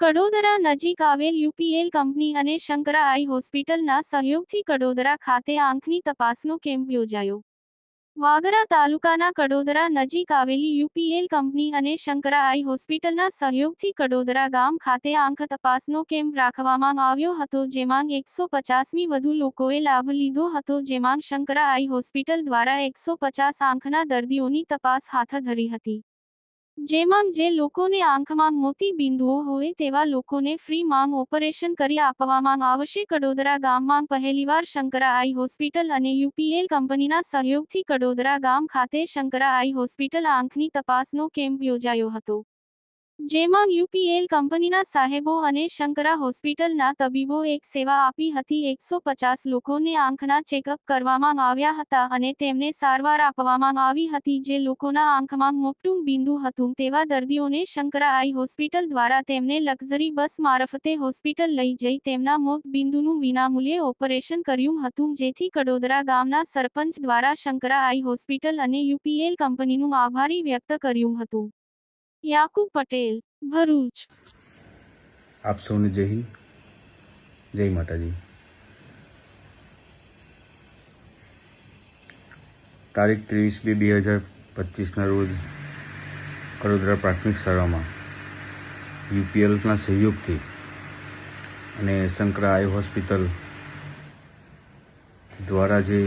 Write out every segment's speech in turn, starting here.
કડોદરા નજીક આવેલ UPL company અને શંકરા આઈ હોસ્પિટલના સહયોગથી કડોદરા ખાતે આંખની તપાસનો કેમ્પ યોજાયો. વાગરા તાલુકાના કડોદરા નજીક આવેલી યુપીએલ કંપની અને શંકરા આઈ હોસ્પિટલના સહયોગથી કડોદરા ગામ ખાતે આંખ તપાસનો કેમ્પ રાખવામાં આવ્યો હતો, જેમાં એકસો પચાસમી વધુ લોકોએ લાભ લીધો હતો, જેમાં શંકરા આઈ હોસ્પિટલ દ્વારા એકસો પચાસ આંખના દર્દીઓની તપાસ હાથ ધરી હતી. જેમાં જે લોકોને આંખમાં મોતી બિંદુઓ હોય તેવા લોકોને ફ્રી માંગ ઓપરેશન કરી આપવામાં આવશે. કડોદરા ગામમાં પહેલીવાર શંકરા આઈ હોસ્પિટલ અને યુપીએલ કંપનીના સહયોગથી કડોદરા ગામ ખાતે શંકરા આઈ હોસ્પિટલ આંખની તપાસનો કેમ્પ યોજાયો હતો. જેમાં યુપીએલ કંપનીના સાહેબો અને શંકરા હોસ્પિટલના તબીબો એક સેવા આપી હતી. એકસો પચાસ લોકોને આંખના ચેકઅપ કરવામાં આવ્યા હતા અને તેમને સારવાર આપવામાં આવી હતી. જે લોકોના આંખમાં મોટું બિંદુ હતું તેવા દર્દીઓને શંકરા આઈ હોસ્પિટલ દ્વારા તેમને લક્ઝરી બસ મારફતે હોસ્પિટલ લઈ જઈ તેમના મોત બિંદુનું વિનામૂલ્યે ઓપરેશન કર્યું હતું. જેથી કડોદરા ગામના સરપંચ દ્વારા શંકરા આઈ હોસ્પિટલ અને યુપીએલ કંપનીનું આભારી વ્યક્ત કર્યું હતું. યાકુબ પટેલ ભરૂચ આપ સૌને જય હિન્દ જય માતાજી તારીખ ત્રેવીસ બે બે હજાર પચીસના રોજ કડોદરા પ્રાથમિક શાળામાં યુપીએલના સહયોગથી અને શંકરા આઈ હોસ્પિટલ દ્વારા જે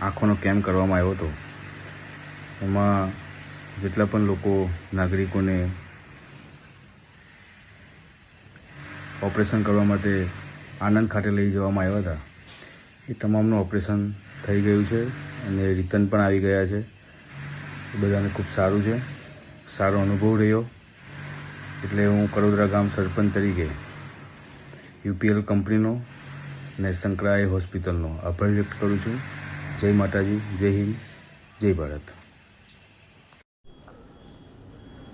આંખોનો કેમ્પ કરવામાં આવ્યો હતો, એમાં જેટલા પણ લોકો, નાગરિકોને ઓપરેશન કરવા માટે આનંદ ખાતે લઈ જવામાં આવ્યા હતા, એ તમામનું ઓપરેશન થઈ ગયું છે અને રિટર્ન પણ આવી ગયા છે. એ બધાને ખૂબ સારું છે. સારો અનુભવ રહ્યો. એટલે હું કડોદરા ગામ સરપંચ તરીકે યુપીએલ કંપનીનો અને સંકળાય હોસ્પિટલનો આભાર વ્યક્ત કરું છું. જય માતાજી, જય હિન્દ, જય ભારત.